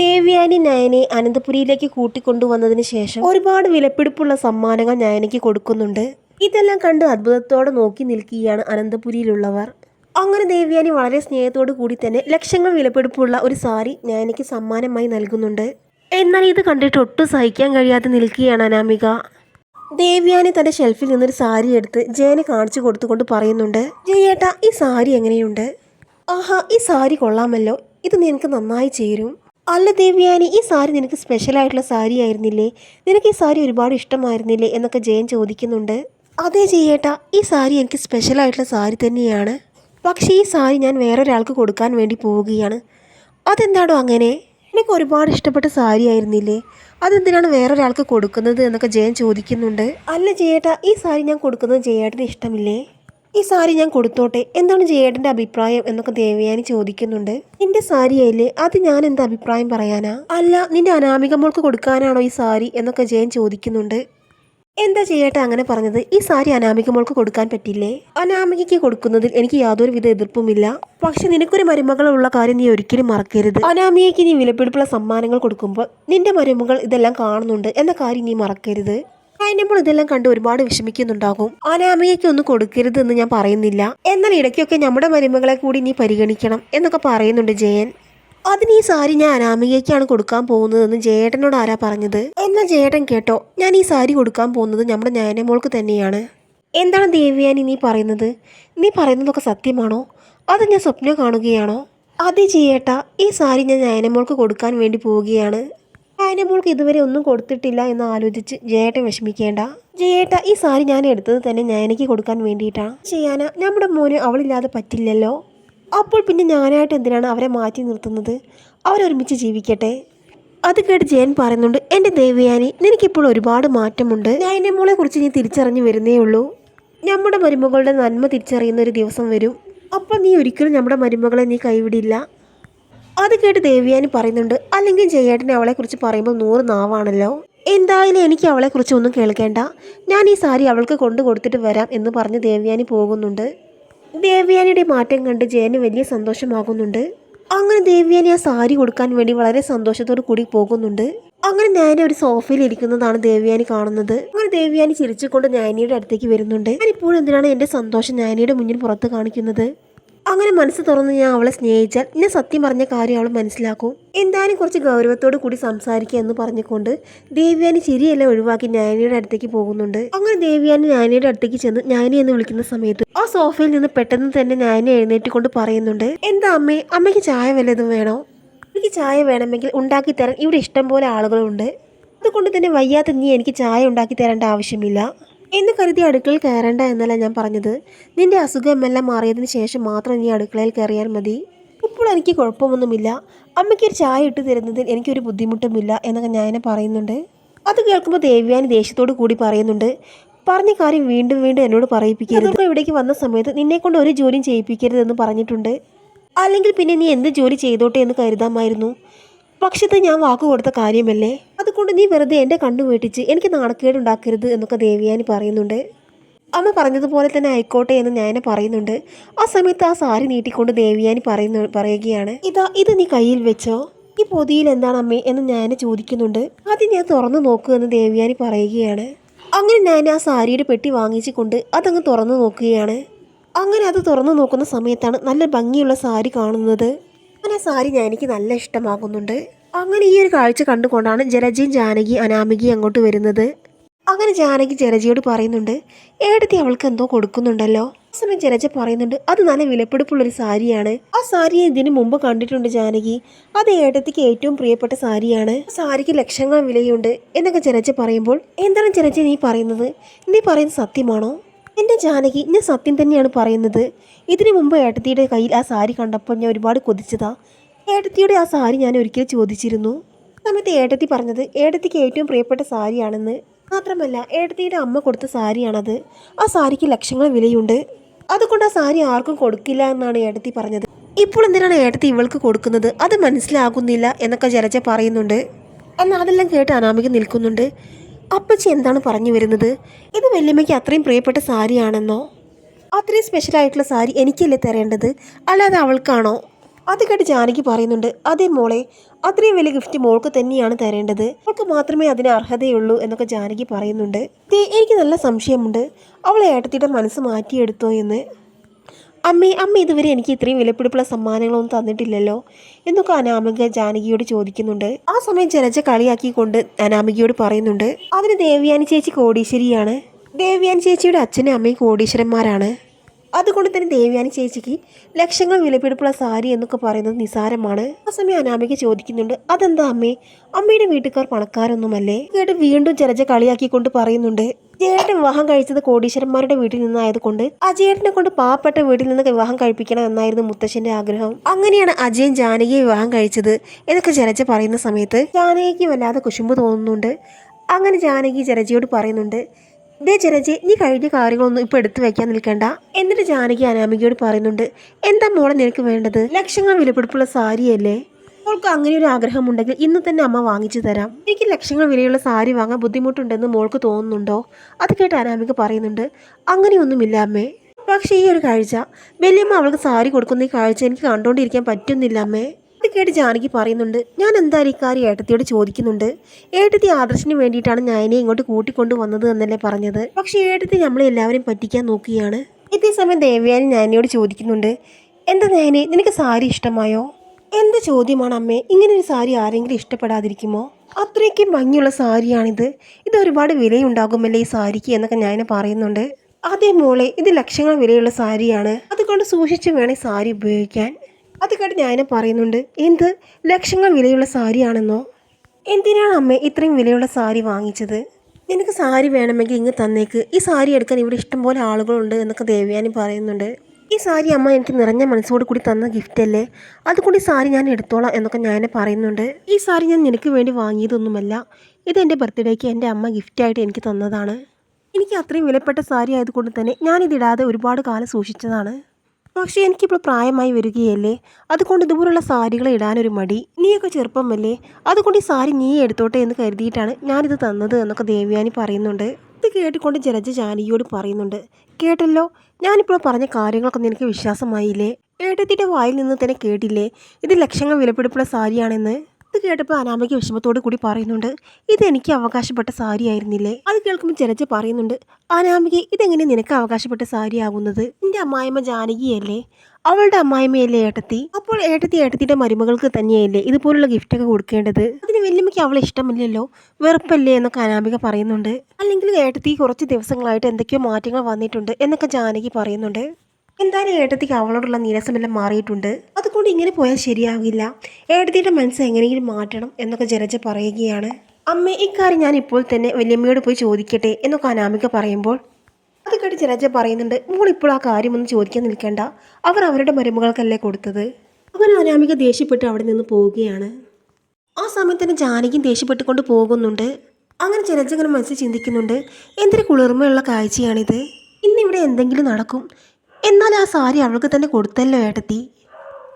ദേവ്യാനി നയനെ അനന്തപുരിയിലേക്ക് കൂട്ടിക്കൊണ്ടുവന്നതിന് ശേഷം ഒരുപാട് വിലപിടിപ്പുള്ള സമ്മാനങ്ങൾ നയനയ്ക്ക് കൊടുക്കുന്നുണ്ട്. ഇതെല്ലാം കണ്ട് അത്ഭുതത്തോടെ നോക്കി നിൽക്കുകയാണ് അനന്തപുരിയിലുള്ളവർ. അങ്ങനെ ദേവ്യാനി വളരെ സ്നേഹത്തോടു കൂടി തന്നെ ലക്ഷങ്ങൾ വിലപിടിപ്പുള്ള ഒരു സാരി നയനയ്ക്ക് സമ്മാനമായി നൽകുന്നുണ്ട്. എന്നാൽ ഇത് കണ്ടിട്ട് ഒട്ടും സഹിക്കാൻ കഴിയാതെ നിൽക്കുകയാണ് അനാമിക. ദേവ്യാനി തന്റെ ഷെൽഫിൽ നിന്നൊരു സാരി എടുത്ത് ജയനെ കാണിച്ചു കൊടുത്തുകൊണ്ട് പറയുന്നുണ്ട് ജയേട്ടാ ഈ സാരി എങ്ങനെയുണ്ട്? ആഹാ ഈ സാരി കൊള്ളാമല്ലോ. ഇത് നിനക്ക് നന്നായി ചേരും. അല്ല ദേവ്യാനി ഈ സാരി നിനക്ക് സ്പെഷ്യൽ ആയിട്ടുള്ള സാരി ആയിരുന്നില്ലേ? നിനക്ക് ഈ സാരി ഒരുപാട് ഇഷ്ടമായിരുന്നില്ലേ എന്നൊക്കെ ജയൻ ചോദിക്കുന്നുണ്ട്. അതേ ചെയ്യേട്ടാ ഈ സാരി എനിക്ക് സ്പെഷ്യൽ ആയിട്ടുള്ള സാരി തന്നെയാണ്. പക്ഷേ ഈ സാരി ഞാൻ വേറൊരാൾക്ക് കൊടുക്കാൻ വേണ്ടി പോവുകയാണ്. അതെന്താണോ അങ്ങനെ? എനിക്ക് ഒരുപാട് ഇഷ്ടപ്പെട്ട സാരി ആയിരുന്നില്ലേ? അതെന്തിനാണ് വേറൊരാൾക്ക് കൊടുക്കുന്നത് എന്നൊക്കെ ജയൻ ചോദിക്കുന്നുണ്ട്. അല്ല ജയേട്ടാ ഈ സാരി ഞാൻ കൊടുക്കുന്നത് ജയേട്ടന് ഇഷ്ടമില്ലേ? ഈ സാരി ഞാൻ കൊടുത്തോട്ടെ? എന്താണ് ജയേട്ടന്റെ അഭിപ്രായം എന്നൊക്കെ ദേവയാനി ചോദിക്കുന്നുണ്ട്. നിന്റെ സാരിയല്ലേ അത് ഞാൻ എന്താ അഭിപ്രായം പറയാനാ? അല്ല നിന്റെ അനാമിക മോൾക്ക് കൊടുക്കാനാണോ ഈ സാരി എന്നൊക്കെ ജയൻ ചോദിക്കുന്നുണ്ട്. എന്താ ചെയ്യട്ടെ അങ്ങനെ പറഞ്ഞത്? ഈ സാരി അനാമിക മോൾക്ക് കൊടുക്കാൻ പറ്റില്ലേ? അനാമികയ്ക്ക് കൊടുക്കുന്നതിൽ എനിക്ക് യാതൊരു വിധ എതിർപ്പുമില്ല. പക്ഷെ നിനക്കൊരു മരുമകളുള്ള കാര്യം നീ ഒരിക്കലും മറക്കരുത്. അനാമികയ്ക്ക് നീ വിലപിടിപ്പുള്ള സമ്മാനങ്ങൾ കൊടുക്കുമ്പോൾ നിന്റെ മരുമകൾ ഇതെല്ലാം കാണുന്നുണ്ട് എന്ന കാര്യം നീ മറക്കരുത്. അതിനപ്പോൾ ഇതെല്ലാം കണ്ട് ഒരുപാട് വിഷമിക്കുന്നുണ്ടാകും. അനാമികയ്ക്ക് ഒന്നും കൊടുക്കരുത് എന്ന് ഞാൻ പറയുന്നില്ല. എന്നാൽ ഇടയ്ക്കൊക്കെ നമ്മുടെ മരുമകളെ കൂടി നീ പരിഗണിക്കണം എന്നൊക്കെ പറയുന്നുണ്ട് ജയൻ. അതിന് ഈ സാരി ഞാൻ അനാമികയ്ക്കാണ് കൊടുക്കാൻ പോകുന്നതെന്ന് ജയേട്ടനോട് ആരാ പറഞ്ഞത്? എന്നാൽ ജയേട്ടൻ കേട്ടോ. ഞാൻ ഈ സാരി കൊടുക്കാൻ പോകുന്നത് നമ്മുടെ ഞാനമോൾക്ക് തന്നെയാണ്. എന്താണ് ദേവിയാനി നീ പറയുന്നത്? നീ പറയുന്നതൊക്കെ സത്യമാണോ? അത് ഞാൻ സ്വപ്നം കാണുകയാണോ? അതെ ജയേട്ടാ. ഈ സാരി ഞാൻ നയനമോൾക്ക് കൊടുക്കാൻ വേണ്ടി പോവുകയാണ്. നയനമോൾക്ക് ഇതുവരെ ഒന്നും കൊടുത്തിട്ടില്ല എന്ന് ആലോചിച്ച് ജയേട്ടൻ വിഷമിക്കേണ്ട. ജയേട്ട ഈ സാരി ഞാൻ എടുത്തത് തന്നെ ഞാൻ എനിക്ക് കൊടുക്കാൻ വേണ്ടിയിട്ടാണ് ചെയ്യാന നമ്മുടെ മോന് അവളില്ലാതെ പറ്റില്ലല്ലോ. അപ്പോൾ പിന്നെ ഞാനായിട്ട് എന്തിനാണ് അവരെ മാറ്റി നിർത്തുന്നത്? അവരൊരുമിച്ച് ജീവിക്കട്ടെ. അത് കേട്ട് ജയൻ പറയുന്നുണ്ട് എന്റെ ദേവയാനി നിനക്കിപ്പോൾ ഒരുപാട് മാറ്റമുണ്ട്. ഞാൻ മോളെ കുറിച്ച് നീ തിരിച്ചറിഞ്ഞു വരുന്നേ ഉള്ളൂ. നമ്മുടെ മരുമകളുടെ നന്മ തിരിച്ചറിയുന്ന ഒരു ദിവസം വരും. അപ്പോൾ നീ ഒരിക്കലും നമ്മുടെ മരുമകളെ നീ കൈവിടില്ല. അത് കേട്ട് ദേവ്യാനി പറയുന്നുണ്ട് അല്ലെങ്കിൽ ജയേട്ടനെ അവളെക്കുറിച്ച് പറയുമ്പോൾ നൂറ് നാവാണല്ലോ. എന്തായാലും എനിക്ക് അവളെക്കുറിച്ച് ഒന്നും കേൾക്കേണ്ട. ഞാൻ ഈ സാരി അവൾക്ക് കൊണ്ടു കൊടുത്തിട്ട് വരാം എന്ന് പറഞ്ഞ് ദേവ്യാനി പോകുന്നുണ്ട്. ദേവ്യാനിയുടെ മാറ്റം കണ്ട് ജയന് വലിയ സന്തോഷമാകുന്നുണ്ട്. അങ്ങനെ ദേവ്യാനി ആ സാരി കൊടുക്കാൻ വേണ്ടി വളരെ സന്തോഷത്തോടു കൂടി പോകുന്നുണ്ട്. അങ്ങനെ ഞാനെ ഒരു സോഫയിൽ ഇരിക്കുന്നതാണ് ദേവ്യാനി കാണുന്നത്. അങ്ങനെ ദേവ്യാനി ചിരിച്ചുകൊണ്ട് ഞാനിയുടെ അടുത്തേക്ക് വരുന്നുണ്ട്. ഞാൻ ഇപ്പോഴും എന്തിനാണ് എന്റെ സന്തോഷം ഞാനിയുടെ മുന്നിൽ പുറത്ത് കാണിക്കുന്നത്? അങ്ങനെ മനസ്സ് തുറന്ന് ഞാൻ അവളെ സ്നേഹിച്ചാൽ ഞാൻ സത്യം പറഞ്ഞ കാര്യം അവൾ മനസ്സിലാക്കും. എന്തായാലും കുറച്ച് ഗൗരവത്തോടു കൂടി സംസാരിക്കുക എന്ന് പറഞ്ഞുകൊണ്ട് ദേവ്യാനി ശരിയെല്ലാം ഒഴിവാക്കി ഞാനിയുടെ അടുത്തേക്ക് പോകുന്നുണ്ട്. അങ്ങനെ ദേവ്യാനി ഞാനിയുടെ അടുത്തേക്ക് ചെന്ന് ഞാനി എന്ന് വിളിക്കുന്ന സമയത്ത് ആ സോഫയിൽ നിന്ന് പെട്ടെന്ന് തന്നെ ഞാനി എഴുന്നേറ്റ് കൊണ്ട് പറയുന്നുണ്ട് എന്താ അമ്മേ അമ്മയ്ക്ക് ചായ വല്ലതും വേണോ? എനിക്ക് ചായ വേണമെങ്കിൽ ഉണ്ടാക്കി തരാൻ ഇവിടെ ഇഷ്ടം പോലെ ആളുകളുണ്ട്. അതുകൊണ്ട് തന്നെ വയ്യാത്ത നീ എനിക്ക് ചായ ഉണ്ടാക്കി തരേണ്ട ആവശ്യമില്ല. എന്ന് കരുതി അടുക്കളയിൽ കയറേണ്ട എന്നല്ല ഞാൻ പറഞ്ഞത്. നിന്റെ അസുഖമെല്ലാം മാറിയതിന് ശേഷം മാത്രം നീ അടുക്കളയിൽ കയറിയാൽ മതി. ഇപ്പോൾ എനിക്ക് കുഴപ്പമൊന്നുമില്ല. അമ്മയ്ക്ക് ഒരു ചായ ഇട്ട് തരുന്നതിൽ എനിക്കൊരു ബുദ്ധിമുട്ടുമില്ല എന്നൊക്കെ ഞാൻ പറയുന്നുണ്ട്. അത് കേൾക്കുമ്പോൾ ദേവ്യാനി ദേഷ്യത്തോട് കൂടി പറയുന്നുണ്ട്. പറഞ്ഞ കാര്യം വീണ്ടും വീണ്ടും എന്നോട് പറയിപ്പിക്കരുത്. ഇവിടേക്ക് വന്ന സമയത്ത് നിന്നെക്കൊണ്ട് ഒരു ജോലിയും ചെയ്യിപ്പിക്കരുതെന്ന് പറഞ്ഞിട്ടുണ്ട്. അല്ലെങ്കിൽ പിന്നെ നീ എന്ത് ജോലി ചെയ്തോട്ടെ എന്ന് കരുതാമായിരുന്നു. പക്ഷേ ഇത് ഞാൻ വാക്ക് കൊടുത്ത കാര്യമല്ലേ? അതുകൊണ്ട് നീ വെറുതെ എന്റെ കണ്ണു വീട്ടിച്ച് എനിക്ക് നാണക്കേടുണ്ടാക്കരുത് എന്നൊക്കെ ദേവിയാനി പറയുന്നുണ്ട്. അമ്മ പറഞ്ഞതുപോലെ തന്നെ ആയിക്കോട്ടെ എന്ന് ഞാൻ പറയുന്നുണ്ട്. ആ സമയത്ത് ആ സാരി നീട്ടിക്കൊണ്ട് ദേവിയാനി പറയുന്നു പറയുകയാണ് ഇതാ ഇത് നീ കയ്യിൽ വെച്ചോ? ഈ പൊതിയിൽ എന്താണ് അമ്മേ? എന്ന് ഞാൻ ചോദിക്കുന്നുണ്ട്. ആദ്യം ഞാൻ തുറന്നു നോക്കൂ എന്ന് ദേവിയാനി പറയുകയാണ്. അങ്ങനെ ഞാൻ ആ സാരിയുടെ പെട്ടി വാങ്ങിച്ചുകൊണ്ട് അതങ്ങ് തുറന്നു നോക്കുകയാണ്. അങ്ങനെ അത് തുറന്നു നോക്കുന്ന സമയത്താണ് നല്ല ഭംഗിയുള്ള സാരി കാണുന്നത്. അങ്ങനെ സാരി ഞാൻ എനിക്ക് നല്ല ഇഷ്ടമാകുന്നുണ്ട് അങ്ങനെ ഈ ഒരു കാഴ്ച കണ്ടുകൊണ്ടാണ് ജലജയും ജാനകി അനാമികി അങ്ങോട്ട് വരുന്നത്. അങ്ങനെ ജാനകി ജലജയോട് പറയുന്നുണ്ട് ഏടത്തി അവൾക്ക് എന്തോ കൊടുക്കുന്നുണ്ടല്ലോ? സമയം ജലജ പറയുന്നുണ്ട് അത് നല്ല വിലപിടിപ്പുള്ളൊരു സാരിയാണ്. ആ സാരി ഇതിനു മുമ്പ് കണ്ടിട്ടുണ്ട് ജാനകി. അത് ഏടത്തിക്ക് ഏറ്റവും പ്രിയപ്പെട്ട സാരിയാണ്. സാരിക്ക് ലക്ഷങ്ങൾ വിലയുണ്ട് എന്നൊക്കെ ജലജ പറയുമ്പോൾ എന്താണ് ജലജ നീ പറയുന്നത്? നീ പറയുന്നത് സത്യമാണോ? എന്റെ ജാനകി ഞാൻ സത്യം തന്നെയാണ് പറയുന്നത്. ഇതിനു മുമ്പ് ഏട്ടത്തിയുടെ കയ്യിൽ ആ സാരി കണ്ടപ്പോൾ ഞാൻ ഒരുപാട് കൊതിച്ചതാ. ഏട്ടത്തിയുടെ ആ സാരി ഞാൻ ഒരിക്കൽ ചോദിച്ചിരുന്നു. സമയത്ത് ഏട്ടത്തി പറഞ്ഞത് ഏട്ടത്തിക്ക് ഏറ്റവും പ്രിയപ്പെട്ട സാരിയാണെന്ന്. മാത്രമല്ല ഏട്ടത്തിയുടെ അമ്മ കൊടുത്ത സാരിയാണത്. ആ സാരിക്ക് ലക്ഷങ്ങൾ വിലയുണ്ട്. അതുകൊണ്ട് ആ സാരി ആർക്കും കൊടുക്കില്ല എന്നാണ് ഏട്ടത്തി പറഞ്ഞത്. ഇപ്പോൾ എന്തിനാണ് ഏട്ടത്തി ഇവൾക്ക് കൊടുക്കുന്നത്? അത് മനസ്സിലാകുന്നില്ല എന്നൊക്കെ ജലജ പറയുന്നുണ്ട്. എന്നാൽ അതെല്ലാം കേട്ട് അനാമിക നിൽക്കുന്നുണ്ട്. അപ്പച്ചി എന്താണ് പറഞ്ഞു വരുന്നത്? ഇത് വല്യമ്മയ്ക്ക് അത്രയും പ്രിയപ്പെട്ട സാരിയാണെന്നോ? അത്രയും സ്പെഷ്യൽ ആയിട്ടുള്ള സാരി എനിക്കല്ലേ തരേണ്ടത്? അല്ലാതെ അവൾക്കാണോ? അത് കേട്ട് ജാനകി പറയുന്നുണ്ട് അതേ മോളെ അത്രയും വലിയ ഗിഫ്റ്റ് മോൾക്ക് തന്നെയാണ് തരേണ്ടത്. മോൾക്ക് മാത്രമേ അതിന് അർഹതയുള്ളൂ എന്നൊക്കെ ജാനകി പറയുന്നുണ്ട്. എനിക്ക് നല്ല സംശയമുണ്ട്. അവളെ ഏട്ടത്തിയുടെ മനസ്സ് മാറ്റിയെടുത്തോ എന്ന്. അമ്മേ അമ്മ ഇതുവരെ എനിക്ക് ഇത്രയും വിലപിടിപ്പുള്ള സമ്മാനങ്ങളൊന്നും തന്നിട്ടില്ലല്ലോ. എന്നൊക്കെ അനാമിക ജാനകിയോട് ചോദിക്കുന്നുണ്ട്. ആ സമയം ജനജ കളിയാക്കിക്കൊണ്ട് അനാമികയോട് പറയുന്നുണ്ട്. അതിന് ദേവ്യാനി ചേച്ചി കോടീശ്വരിയാണ്. ദേവ്യാനി ചേച്ചിയുടെ അച്ഛനും അമ്മയും കോടീശ്വരന്മാരാണ്. അതുകൊണ്ട് തന്നെ ദേവ്യാനി ചേച്ചിക്ക് ലക്ഷങ്ങൾ വിലപിടിപ്പുള്ള സാരി എന്നൊക്കെ പറയുന്നത് നിസാരമാണ്. ആ സമയം അനാമിക ചോദിക്കുന്നുണ്ട് അതെന്താ അമ്മേ? അമ്മയുടെ വീട്ടുകാർ പണക്കാരൊന്നുമല്ലേ? കേട്ട് വീണ്ടും ജലജ കളിയാക്കിക്കൊണ്ട് പറയുന്നുണ്ട് ജേട്ടൻ വിവാഹം കഴിച്ചത് കോടീശ്വരന്മാരുടെ വീട്ടിൽ നിന്നായതുകൊണ്ട് അജയേട്ടനെ കൊണ്ട് പാവപ്പെട്ട വീട്ടിൽ നിന്ന് വിവാഹം കഴിപ്പിക്കണം എന്നായിരുന്നു മുത്തശ്ശന്റെ ആഗ്രഹം. അങ്ങനെയാണ് അജയൻ ജാനകിയെ വിവാഹം കഴിച്ചത് എന്നൊക്കെ ജലജ പറയുന്ന സമയത്ത് ജാനകിക്ക് വല്ലാതെ കുശുമ്പ് തോന്നുന്നുണ്ട്. അങ്ങനെ ജാനകി ജലജയോട് പറയുന്നുണ്ട് ദേ ജലജെ നീ കഴിഞ്ഞ കാര്യങ്ങളൊന്നും ഇപ്പൊ എടുത്തു വെക്കാൻ നിൽക്കണ്ട. എന്നിട്ട് ജാനകി അനാമികയോട് പറയുന്നുണ്ട് എന്താ മോളെ നിനക്ക് വേണ്ടത്? ലക്ഷങ്ങൾ വിലപിടിപ്പുള്ള സാരിയല്ലേ? മോൾക്ക് അങ്ങനെ ഒരു ആഗ്രഹമുണ്ടെങ്കിൽ ഇന്ന് തന്നെ അമ്മ വാങ്ങിച്ചു തരാം. എനിക്ക് ലക്ഷങ്ങൾ വിലയുള്ള സാരി വാങ്ങാൻ ബുദ്ധിമുട്ടുണ്ടെന്ന് മോൾക്ക് തോന്നുന്നുണ്ടോ? അത് കേട്ട് അനാമിക പറയുന്നുണ്ട് അങ്ങനെയൊന്നുമില്ല അമ്മേ. പക്ഷേ ഈ ഒരു കാഴ്ച വലിയമ്മ അവൾക്ക് സാരി കൊടുക്കുന്ന ഈ കാഴ്ച എനിക്ക് കണ്ടുകൊണ്ടിരിക്കാൻ പറ്റുന്നില്ല അമ്മേ. കേട്ട് ജാനകി പറയുന്നുണ്ട് ഞാൻ എന്തായാലും ഇക്കാര്യം ഏട്ടത്തിയോട് ചോദിക്കുന്നുണ്ട്? ഏട്ടത്തി ആദർശിന് വേണ്ടിയിട്ടാണ് ഞാനെ ഇങ്ങോട്ട് കൂട്ടിക്കൊണ്ടു വന്നത് എന്നല്ലേ പറഞ്ഞത്? പക്ഷേ ഏട്ടത്തി നമ്മളെ എല്ലാവരെയും പറ്റിക്കാൻ നോക്കുകയാണ്. ഇതേ സമയം ദേവയാനി ഞാനിയോട് ചോദിക്കുന്നുണ്ട് എന്താ ഞാനെ? നിനക്ക് സാരി ഇഷ്ടമായോ? എന്ത് ചോദ്യമാണ് അമ്മേ ഇങ്ങനൊരു സാരി ആരെങ്കിലും ഇഷ്ടപ്പെടാതിരിക്കുമോ? അത്രയ്ക്കും ഭംഗിയുള്ള സാരിയാണിത്. ഇത് ഒരുപാട് വിലയുണ്ടാകുമല്ലേ ഈ സാരിക്ക്? എന്നൊക്കെ ഞാൻ പറയുന്നുണ്ട്. അതേ മോളെ ഇത് ലക്ഷങ്ങൾ വിലയുള്ള സാരിയാണ്. അതുകൊണ്ട് സൂക്ഷിച്ച് വേണേ സാരി ഉപയോഗിക്കാൻ. അത് കേട്ട് ഞാൻ പറയുന്നുണ്ട് എന്ത്? ലക്ഷങ്ങൾ വിലയുള്ള സാരിയാണെന്നോ? എന്തിനാണ് അമ്മ ഇത്രയും വിലയുള്ള സാരി വാങ്ങിച്ചത്? നിനക്ക് സാരി വേണമെങ്കിൽ ഇങ്ങ് തന്നേക്ക്. ഈ സാരി എടുക്കാൻ ഇവിടെ ഇഷ്ടംപോലെ ആളുകളുണ്ട് എന്നൊക്കെ ദേവയാനി പറയുന്നുണ്ട്. ഈ സാരി അമ്മ എനിക്ക് നിറഞ്ഞ മനസ്സോട് കൂടി തന്ന ഗിഫ്റ്റ് അല്ലേ? അതുകൊണ്ട് ഈ സാരി ഞാൻ എടുത്തോളാം എന്നൊക്കെ ഞാൻ പറയുന്നുണ്ട്. ഈ സാരി ഞാൻ നിനക്ക് വേണ്ടി വാങ്ങിയതൊന്നുമല്ല. ഇത് എന്റെ ബർത്ത്ഡേക്ക് എന്റെ അമ്മ ഗിഫ്റ്റായിട്ട് എനിക്ക് തന്നതാണ്. എനിക്ക് അത്രയും വിലപ്പെട്ട സാരി ആയതുകൊണ്ട് തന്നെ ഞാനിതിടാതെ ഒരുപാട് കാലം സൂക്ഷിച്ചതാണ്. പക്ഷേ എനിക്കിപ്പോൾ പ്രായമായി വരികയല്ലേ? അതുകൊണ്ട് ഇതുപോലുള്ള സാരികൾ ഇടാനൊരു മടി. നീയൊക്കെ ചെറുപ്പമല്ലേ? അതുകൊണ്ട് ഈ സാരി നീ എടുത്തോട്ടെ എന്ന് കരുതിയിട്ടാണ് ഞാനിത് തന്നത് എന്നൊക്കെ ദേവ്യാനി പറയുന്നുണ്ട്. ഇത് കേട്ടുകൊണ്ട് ജലജ ജാനകിയോട് പറയുന്നുണ്ട്. കേട്ടല്ലോ? ഞാനിപ്പോൾ പറഞ്ഞ കാര്യങ്ങളൊക്കെ നിനക്ക് വിശ്വാസമായില്ലേ? ഏട്ടത്തിന്റെ വായിൽ നിന്ന് തന്നെ കേട്ടില്ലേ? ഇത് ലക്ഷങ്ങൾ വിലപിടിപ്പുള്ള സാരിയാണെന്ന്. ഇത് കേട്ടപ്പോൾ അനാമയ്ക്ക് വിഷമത്തോട് കൂടി പറയുന്നുണ്ട് ഇത് എനിക്ക് അവകാശപ്പെട്ട സാരി ആയിരുന്നില്ലേ അത് കേൾക്കുമ്പോൾ ജലജ പറയുന്നുണ്ട് അനാമിക ഇതെങ്ങനെ നിനക്ക് അവകാശപ്പെട്ട സാരി ആകുന്നത് നിന്റെ അമ്മായിമ്മ ജാനകിയല്ലേ? അവളുടെ അമ്മായിമ്മയല്ലേ ഏട്ടത്തി? അപ്പോൾ ഏട്ടത്തി ഏട്ടത്തിയുടെ മരുമകൾക്ക് തന്നെയല്ലേ ഇതുപോലുള്ള ഗിഫ്റ്റൊക്കെ കൊടുക്കേണ്ടത്? അതിന് വല്യമ്മയ്ക്ക് അവളെ ഇഷ്ടമില്ലല്ലോ? വെറുപ്പല്ലേ? എന്നൊക്കെ അനാമിക പറയുന്നുണ്ട്. അല്ലെങ്കിൽ ഏട്ടത്തി കുറച്ച് ദിവസങ്ങളായിട്ട് എന്തൊക്കെയോ മാറ്റങ്ങൾ വന്നിട്ടുണ്ട് എന്നൊക്കെ ജാനകി പറയുന്നുണ്ട്. എന്തായാലും ഏട്ടത്തിക്ക് അവളോടുള്ള നീരസമെല്ലാം മാറിയിട്ടുണ്ട്. അതുകൊണ്ട് ഇങ്ങനെ പോയാൽ ശരിയാവില്ല. ഏട്ടത്തിയുടെ മനസ്സ് എങ്ങനെയെങ്കിലും മാറ്റണം എന്നൊക്കെ ജലജ പറയുകയാണ്. അമ്മ ഇക്കാര്യം ഞാൻ ഇപ്പോൾ തന്നെ വല്യമ്മയോട് പോയി ചോദിക്കട്ടെ എന്നൊക്കെ അനാമിക പറയുമ്പോൾ അത് കേട്ട് ജലജ പറയുന്നുണ്ട് മോൾ ഇപ്പോൾ ആ കാര്യമൊന്നും ചോദിക്കാൻ നിൽക്കേണ്ട. അവർ അവരുടെ മരുമകൾക്കല്ലേ കൊടുത്തത്. അങ്ങനെ അനാമിക ദേഷ്യപ്പെട്ട് അവിടെ നിന്ന് പോവുകയാണ്. ആ സമയത്ത് തന്നെ ജാനകിയും ദേഷ്യപ്പെട്ടുകൊണ്ട് പോകുന്നുണ്ട്. അങ്ങനെ ജലജ അങ്ങനെ മനസ്സിൽ ചിന്തിക്കുന്നുണ്ട് എന്തൊരു കുളിർമയുള്ള കാഴ്ചയാണിത്. ഇന്നിവിടെ എന്തെങ്കിലും നടക്കും. എന്നാൽ ആ സാരി അവൾക്ക് തന്നെ കൊടുത്തല്ലോ ഏട്ടത്തി.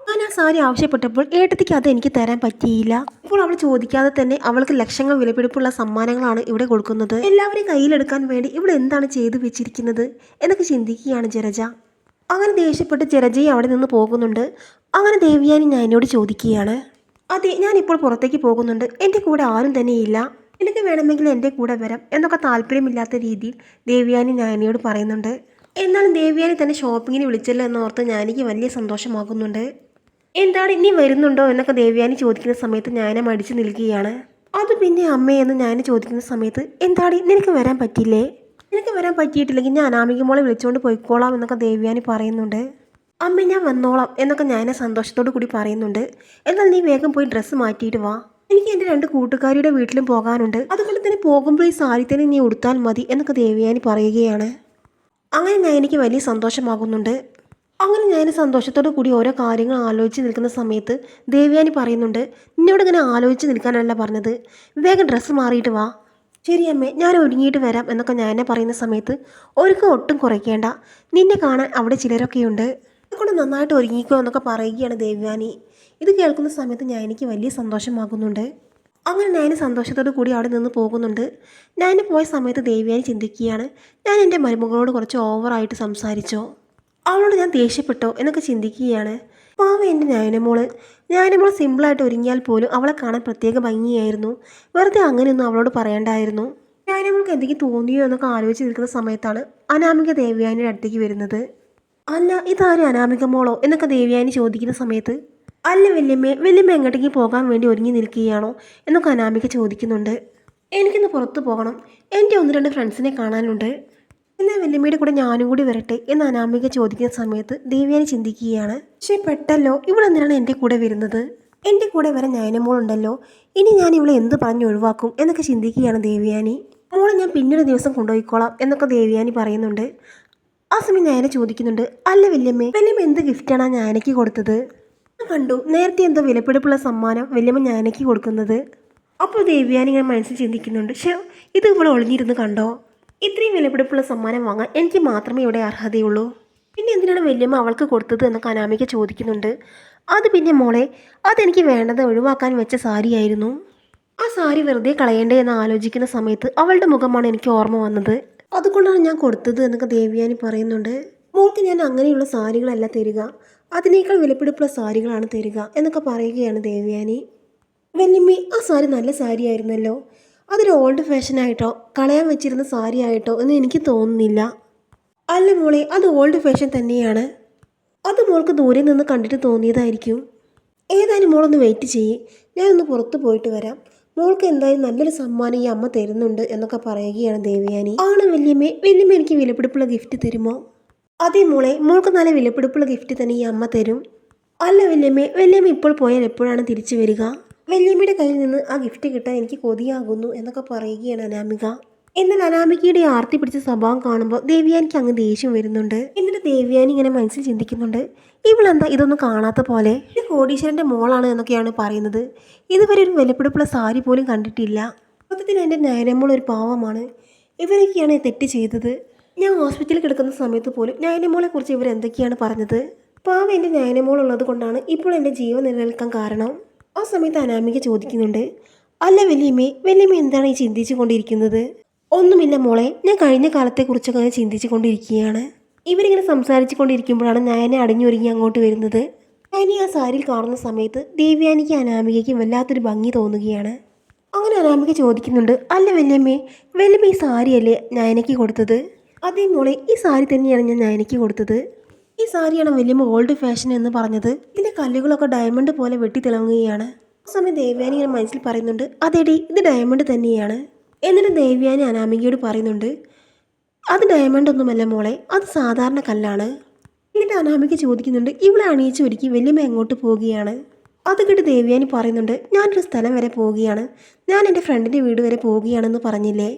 ഞാൻ ആ സാരി ആവശ്യപ്പെട്ടപ്പോൾ ഏട്ടത്തിക്ക് അത് എനിക്ക് തരാൻ പറ്റിയില്ല. അപ്പോൾ അവൾ ചോദിക്കാതെ തന്നെ അവൾക്ക് ലക്ഷങ്ങൾ വിലപിടിപ്പുള്ള സമ്മാനങ്ങളാണ് ഇവിടെ കൊടുക്കുന്നത്. എല്ലാവരെയും കയ്യിലെടുക്കാൻ വേണ്ടി ഇവിടെ എന്താണ് ചെയ്തു വെച്ചിരിക്കുന്നത് എന്നൊക്കെ ചിന്തിക്കുകയാണ് ജരജ. അങ്ങനെ ദേഷ്യപ്പെട്ട് ജരജയെ അവിടെ നിന്ന് പോകുന്നുണ്ട്. അങ്ങനെ ദേവിയാനി ഞാൻ എന്നോട് ചോദിക്കുകയാണ് അതെ ഞാനിപ്പോൾ പുറത്തേക്ക് പോകുന്നുണ്ട്. എന്റെ കൂടെ ആരും തന്നെയില്ല എനിക്ക് വേണമെങ്കിൽ എന്റെ കൂടെ വരാം എന്നൊക്കെ താല്പര്യമില്ലാത്ത രീതിയിൽ ദേവിയാനി ഞാനിയോട് പറയുന്നുണ്ട്. എന്നാലും ദേവിയാനി തന്നെ ഷോപ്പിങ്ങിന് വിളിച്ചല്ലോ എന്നോർത്ത് ഞാനെനിക്ക് വലിയ സന്തോഷമാകുന്നുണ്ട്. എന്താണ് ഇനി വരുന്നുണ്ടോ എന്നൊക്കെ ദേവ്യാനി ചോദിക്കുന്ന സമയത്ത് ഞാൻ മടിച്ചു നിൽക്കുകയാണ്. അത് പിന്നെ അമ്മയെന്ന് ഞാൻ ചോദിക്കുന്ന സമയത്ത് എന്താണ് നിനക്ക് വരാൻ പറ്റില്ലേ നിനക്ക് വരാൻ പറ്റിയിട്ടില്ലെങ്കിൽ ഞാൻ അനാമിക മോളെ വിളിച്ചുകൊണ്ട് പോയിക്കോളാം എന്നൊക്കെ ദേവ്യാനി പറയുന്നുണ്ട്. അമ്മ ഞാൻ വന്നോളാം എന്നൊക്കെ ഞാൻ സന്തോഷത്തോടു കൂടി പറയുന്നുണ്ട്. എന്നാൽ നീ വേഗം പോയി ഡ്രസ്സ് മാറ്റിയിട്ട് വാ. എനിക്ക് എന്റെ രണ്ട് കൂട്ടുകാരിയുടെ വീട്ടിലും പോകാനുണ്ട്. അതുപോലെ തന്നെ പോകുമ്പോൾ ഈ സാരി തന്നെ നീ ഉടുത്താൽ മതി എന്നൊക്കെ ദേവ്യാനി പറയുകയാണ്. അങ്ങനെ ഞാൻ എനിക്ക് വലിയ സന്തോഷമാകുന്നുണ്ട്. അങ്ങനെ ഞാൻ സന്തോഷത്തോടു കൂടി ഓരോ കാര്യങ്ങൾ ആലോചിച്ച് നിൽക്കുന്ന സമയത്ത് ദേവ്യാനി പറയുന്നുണ്ട് നിന്നോട് ഇങ്ങനെ ആലോചിച്ച് നിൽക്കാനല്ല പറഞ്ഞത്. വേഗം ഡ്രസ്സ് മാറിയിട്ട് വാ. ശരി അമ്മേ ഞാൻ ഒരുങ്ങിയിട്ട് വരാം എന്നൊക്കെ ഞാൻ പറയുന്ന സമയത്ത് ഒരുക്കം ഒട്ടും കുറയ്ക്കേണ്ട. നിന്നെ കാണാൻ അവിടെ ചിലരൊക്കെയുണ്ട്. അതുകൊണ്ട് നന്നായിട്ട് ഒരുങ്ങിക്കോ എന്നൊക്കെ പറയുകയാണ് ദേവ്യാനി. ഇത് കേൾക്കുന്ന സമയത്ത് ഞാൻ എനിക്ക് വലിയ സന്തോഷമാകുന്നുണ്ട്. അങ്ങനെ ഞാൻ സന്തോഷത്തോടു കൂടി അവിടെ നിന്ന് പോകുന്നുണ്ട്. നയന് പോയ സമയത്ത് ദേവിയാനി ചിന്തിക്കുകയാണ് ഞാൻ എന്റെ മരുമകളോട് കുറച്ച് ഓവറായിട്ട് സംസാരിച്ചോ? അവളോട് ഞാൻ ദേഷ്യപ്പെട്ടോ? എന്നൊക്കെ ചിന്തിക്കുകയാണ്. പാവ എന്റെ ഞാനമോൾ ഞാനമോൾ സിമ്പിളായിട്ട് ഒരുങ്ങിയാൽ പോലും അവളെ കാണാൻ പ്രത്യേക ഭംഗിയായിരുന്നു. വെറുതെ അങ്ങനെയൊന്നും അവളോട് പറയണ്ടായിരുന്നു. നയനമോൾക്ക് എന്തെങ്കിലും തോന്നിയോ? എന്നൊക്കെ ആലോചിച്ച് നിൽക്കുന്ന സമയത്താണ് അനാമിക ദേവയാനിയുടെ അടുത്തേക്ക് വരുന്നത്. അല്ല ഇതാരും അനാമിക മോളോ? എന്നൊക്കെ ദേവയാനി ചോദിക്കുന്ന സമയത്ത് അല്ല വല്യമ്മേ വല്യമ്മ എങ്ങോട്ടേക്ക് പോകാൻ വേണ്ടി ഒരുങ്ങി നിൽക്കുകയാണോ എന്നൊക്കെ അനാമിക ചോദിക്കുന്നുണ്ട്. എനിക്കിന്ന് പുറത്ത് പോകണം. എന്റെ ഒന്ന് രണ്ട് ഫ്രണ്ട്സിനെ കാണാനുണ്ട്. എന്നാൽ വല്യമ്മയുടെ കൂടെ ഞാനും കൂടി വരട്ടെ എന്ന് അനാമിക ചോദിക്കുന്ന സമയത്ത് ദേവ്യാനി ചിന്തിക്കുകയാണ്. പക്ഷേ പെട്ടല്ലോ. ഇവളെന്തിനാണ് എന്റെ കൂടെ വരുന്നത്? എന്റെ കൂടെ വരെ നയനമോളുണ്ടല്ലോ ഇനി ഞാൻ ഇവളെ എന്ത് പറഞ്ഞ് ഒഴിവാക്കും എന്നൊക്കെ ചിന്തിക്കുകയാണ് ദേവ്യാനി. മോളെ ഞാൻ പിന്നൊരു ദിവസം കൊണ്ടുപോയിക്കോളാം എന്നൊക്കെ ദേവ്യാനി പറയുന്നുണ്ട്. ആ സമയം ഞാനെ ചോദിക്കുന്നുണ്ട്. അല്ല വല്യമ്മേ വല്യമ്മ എന്ത് ഗിഫ്റ്റാണ് ഞാനയ്ക്ക് കൊടുത്തത്? കണ്ടു. നേരത്തെ എന്തോ വിലപിടിപ്പുള്ള സമ്മാനം വല്യമ്മ ഞാനയ്ക്ക് കൊടുക്കുന്നത്. അപ്പോൾ ദേവ്യാനി ഇങ്ങനെ മനസ്സിൽ ചിന്തിക്കുന്നുണ്ട്. ഷേ ഇത് ഇവിടെ ഒളിഞ്ഞിരുന്ന് കണ്ടോ? ഇത്രയും വിലപിടിപ്പുള്ള സമ്മാനം വാങ്ങാൻ എനിക്ക് മാത്രമേ ഇവിടെ അർഹതയുള്ളൂ. പിന്നെ എന്തിനാണ് വല്യമ്മ അവൾക്ക് കൊടുത്തത് എന്നൊക്കെ അനാമിക ചോദിക്കുന്നുണ്ട്. അത് പിന്നെ മോളെ അതെനിക്ക് വേണ്ടത് ഒഴിവാക്കാൻ വെച്ച സാരിയായിരുന്നു. ആ സാരി വെറുതെ കളയണ്ടേ എന്ന് ആലോചിക്കുന്ന സമയത്ത് അവളുടെ മുഖമാണ് എനിക്ക് ഓർമ്മ വന്നത്. അതുകൊണ്ടാണ് ഞാൻ കൊടുത്തത് എന്നൊക്കെ ദേവ്യാനി പറയുന്നുണ്ട്. മോൾക്ക് ഞാൻ അങ്ങനെയുള്ള സാരികളല്ല തരിക. അതിനേക്കാൾ വിലപിടിപ്പുള്ള സാരികളാണ് തരിക എന്നൊക്കെ പറയുകയാണ് ദേവ്യാനി. വല്യമ്മി ആ സാരി നല്ല സാരി ആയിരുന്നല്ലോ അതൊരു ഓൾഡ് ഫാഷൻ ആയിട്ടോ കളയാൻ വെച്ചിരുന്ന സാരി ആയിട്ടോ എന്ന് എനിക്ക് തോന്നുന്നില്ല. അല്ല മോളെ അത് ഓൾഡ് ഫാഷൻ തന്നെയാണ്. അത് മോൾക്ക് ദൂരെ നിന്ന് കണ്ടിട്ട് തോന്നിയതായിരിക്കും. ഏതായാലും മോളൊന്ന് വെയിറ്റ് ചെയ്യേ. ഞാനൊന്ന് പുറത്ത് പോയിട്ട് വരാം. മോൾക്ക് എന്തായാലും നല്ലൊരു സമ്മാനം ഈ അമ്മ തരുന്നുണ്ട് എന്നൊക്കെ പറയുകയാണ് ദേവയാനി. ആണ് വല്യമ്മേ വല്യമ്മ എനിക്ക് വിലപിടിപ്പുള്ള ഗിഫ്റ്റ് തരുമോ? അതെ മോളെ മോൾക്ക് നല്ല വിലപിടിപ്പുള്ള ഗിഫ്റ്റ് തന്നെ ഈ അമ്മ തരും. അല്ല വല്യമ്മേ വല്യമ്മ ഇപ്പോൾ പോയാൽ എപ്പോഴാണ് തിരിച്ചു വരിക? വല്യമ്മയുടെ കയ്യിൽ നിന്ന് ആ ഗിഫ്റ്റ് കിട്ടാൻ എനിക്ക് കൊതിയാകുന്നു എന്നൊക്കെ പറയുകയാണ് അനാമിക. എന്നാൽ അനാമികയുടെ ആർത്തി പിടിച്ച സ്വഭാവം കാണുമ്പോൾ ദേവ്യാനിക്ക് അങ്ങ് ദേഷ്യം വരുന്നുണ്ട്. എന്നിട്ട് ദേവ്യാനി ഇങ്ങനെ മനസ്സിൽ ചിന്തിക്കുന്നുണ്ട്. ഇവളെന്താ ഇതൊന്നും കാണാത്ത പോലെ? ഇത് കോടീശ്വരന്റെ മോളാണ് എന്നൊക്കെയാണ് പറയുന്നത്. ഇതുവരെ ഒരു വിലപിടിപ്പുള്ള സാരി പോലും കണ്ടിട്ടില്ല. മൊത്തത്തിൽ എന്റെ നയനമോൾ ഒരു പാവമാണ്. ഇവരൊക്കെയാണ് തെറ്റ് ചെയ്തത്. ഞാൻ ഹോസ്പിറ്റലിൽ കിടക്കുന്ന സമയത്ത് പോലും ഇവർ എന്തൊക്കെയാണ് പറഞ്ഞത്? പാവ എന്റെ നയനമോൾ ഉള്ളത് കൊണ്ടാണ് ഇപ്പോൾ എന്റെ ജീവൻ നിലനിൽക്കാൻ കാരണം. ആ സമയത്ത് അനാമിക ചോദിക്കുന്നുണ്ട് അല്ല വല്യമ്മേ വല്യമ്മ എന്താണ് ഈ ചിന്തിച്ചു കൊണ്ടിരിക്കുന്നത്? ഒന്നുമില്ല മോളെ ഞാൻ കഴിഞ്ഞ കാലത്തെക്കുറിച്ചൊക്കെ അങ്ങനെ ചിന്തിച്ചു കൊണ്ടിരിക്കുകയാണ്. ഇവരിങ്ങനെ സംസാരിച്ചു കൊണ്ടിരിക്കുമ്പോഴാണ് നയനെ അടിഞ്ഞൊരുങ്ങി അങ്ങോട്ട് വരുന്നത്. നയനെ ആ സാരിയിൽ കാണുന്ന സമയത്ത് ദേവ്യാനിക്ക് അനാമികയ്ക്കും വല്ലാത്തൊരു ഭംഗി തോന്നുകയാണ്. അങ്ങനെ അനാമിക ചോദിക്കുന്നുണ്ട് അല്ല വല്യമ്മേ വല്യമ്മ ഈ സാരിയല്ലേ നയനയ്ക്ക് കൊടുത്തത്? അതേ മോളെ ഈ സാരി തന്നെയാണ് ഞാൻ നയനയ്ക്ക് കൊടുത്തത്. ഈ സാരിയാണ് വലിയ ഓൾഡ് ഫാഷൻ എന്ന് പറഞ്ഞത്. ഇതിന്റെ കല്ലുകളൊക്കെ ഡയമണ്ട് പോലെ വെട്ടി തിളങ്ങുകയാണ്. ആ സമയം ദേവ്യാനി ഇങ്ങനെ മനസ്സിൽ പറയുന്നുണ്ട് അതേടി ഇത് ഡയമണ്ട് തന്നെയാണ്. എന്നിട്ട് ദേവ്യാനി അനാമികയോട് പറയുന്നുണ്ട് അത് ഡയമണ്ട് ഒന്നുമല്ല മോളെ അത് സാധാരണ കല്ലാണ്. എന്നിട്ട് അനാമിക ചോദിക്കുന്നുണ്ട് ഇവിടെ അണിയിച്ച് ഒരുക്കി വലിയമ്മ എങ്ങോട്ട് പോവുകയാണ് അത് കേട്ട് ദേവ്യാനി പറയുന്നുണ്ട് ഞാനൊരു സ്ഥലം വരെ പോവുകയാണ് ഞാൻ എന്റെ ഫ്രണ്ടിന്റെ വീട് വരെ പോവുകയാണെന്ന് പറഞ്ഞില്ലേ?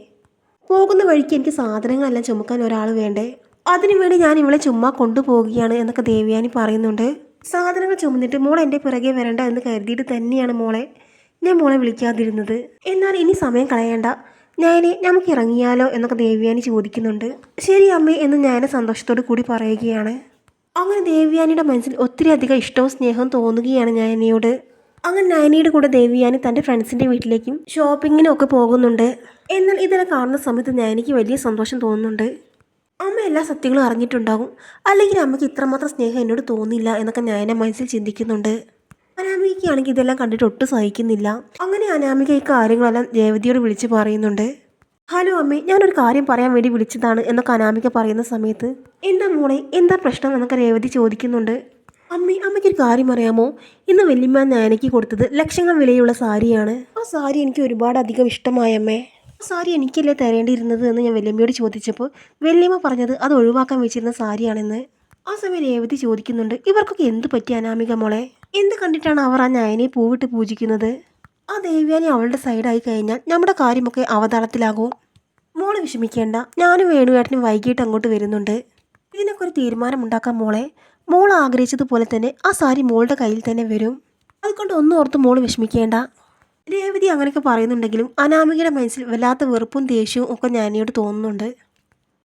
പോകുന്ന വഴിക്ക് എനിക്ക് സാധനങ്ങളെല്ലാം ചുമക്കാൻ ഒരാൾ വേണ്ടേ? അതിനുവേണ്ടി ഞാൻ ഇവളെ ചുമ്മാ കൊണ്ടുപോകുകയാണ് എന്നൊക്കെ ദേവ്യാനി പറയുന്നുണ്ട്. സാധനങ്ങൾ ചുമന്നിട്ട് മോൾ എന്റെ പിറകെ വരണ്ട എന്ന് കരുതിയിട്ട് തന്നെയാണ് മോളെ. ഞാൻ മോളെ വിളിക്കാതിരുന്നത്. എന്നാൽ ഇനി സമയം കളയണ്ട. ഞാനെ നമുക്ക് ഇറങ്ങിയാലോ എന്നൊക്കെ ദേവ്യാനി ചോദിക്കുന്നുണ്ട്. ശരി അമ്മേ എന്ന് ഞാൻ സന്തോഷത്തോടു കൂടി പറയുകയാണ്. അങ്ങനെ ദേവ്യാനിയുടെ മനസ്സിൽ ഒത്തിരി അധികം ഇഷ്ടവും സ്നേഹവും തോന്നുകയാണ് നയനയോട്. അങ്ങനെ നയനയുടെ കൂടെ ദേവ്യാനി തന്റെ ഫ്രണ്ട്സിന്റെ വീട്ടിലേക്കും ഷോപ്പിങ്ങിനും ഒക്കെ പോകുന്നുണ്ട്. എന്നാൽ ഇതെല്ലാം കാണുന്ന സമയത്ത് ഞാൻ എനിക്ക് വലിയ സന്തോഷം തോന്നുന്നുണ്ട്. അമ്മ എല്ലാ സത്യങ്ങളും അറിഞ്ഞിട്ടുണ്ടാകും. അല്ലെങ്കിൽ അമ്മയ്ക്ക് ഇത്രമാത്രം സ്നേഹം എന്നോട് തോന്നില്ല എന്നൊക്കെ ഞാൻ നയന മനസ്സിൽ ചിന്തിക്കുന്നുണ്ട്. അനാമികയ്ക്കാണെങ്കിൽ ഇതെല്ലാം കണ്ടിട്ട് ഒട്ടും സഹിക്കുന്നില്ല. അങ്ങനെ അനാമിക ഈ കാര്യങ്ങളെല്ലാം രേവതിയോട് വിളിച്ച് പറയുന്നുണ്ട്. ഹലോ അമ്മേ ഞാനൊരു കാര്യം പറയാൻ വേണ്ടി വിളിച്ചതാണ് എന്നൊക്കെ അനാമിക പറയുന്ന സമയത്ത്. എന്താ മോളെ എന്താ പ്രശ്നം എന്നൊക്കെ രേവതി ചോദിക്കുന്നുണ്ട്. അമ്മേ അമ്മയ്ക്കൊരു കാര്യം അറിയാമോ? ഇന്ന് വല്യമ്മ എനിക്ക് കൊടുത്തത് ലക്ഷങ്ങൾ വിലയുള്ള സാരിയാണ്. ആ സാരി എനിക്ക് ഒരുപാട് അധികം ഇഷ്ടമായി അമ്മേ. സാരി എനിക്കല്ലേ തരേണ്ടിയിരുന്നത് എന്ന് ഞാൻ വല്യമ്മയോട് ചോദിച്ചപ്പോൾ വല്യമ്മ പറഞ്ഞത് അത് ഒഴിവാക്കാൻ വെച്ചിരുന്ന സാരിയാണെന്ന്. ആ സമയം രേവതി ചോദിക്കുന്നുണ്ട് ഇവർക്കൊക്കെ എന്ത് പറ്റി അനാമിക മോളെ? എന്ത് കണ്ടിട്ടാണ് അവർ ആ നയനെ പൂവിട്ട് പൂജിക്കുന്നത്? ആ ദേവ്യാനി അവളുടെ സൈഡായി കഴിഞ്ഞാൽ നമ്മുടെ കാര്യമൊക്കെ അവതാളത്തിലാകും. മോളെ വിഷമിക്കേണ്ട ഞാനും വേണുവേട്ടനും വൈകിട്ട് അങ്ങോട്ട് വരുന്നുണ്ട്. ഇതിനൊക്കെ ഒരു തീരുമാനമുണ്ടാക്കാം മോളെ. മോൾ ആഗ്രഹിച്ചതുപോലെ തന്നെ ആ സാരി മോളുടെ കയ്യിൽ തന്നെ വരും. അതുകൊണ്ട് ഒന്നും ഓർത്ത് മോൾ വിഷമിക്കേണ്ട. രേവതി അങ്ങനെയൊക്കെ പറയുന്നുണ്ടെങ്കിലും അനാമികയുടെ മനസ്സിൽ വല്ലാത്ത വെറുപ്പും ദേഷ്യവും ഒക്കെ ഞാനിയോട് തോന്നുന്നുണ്ട്.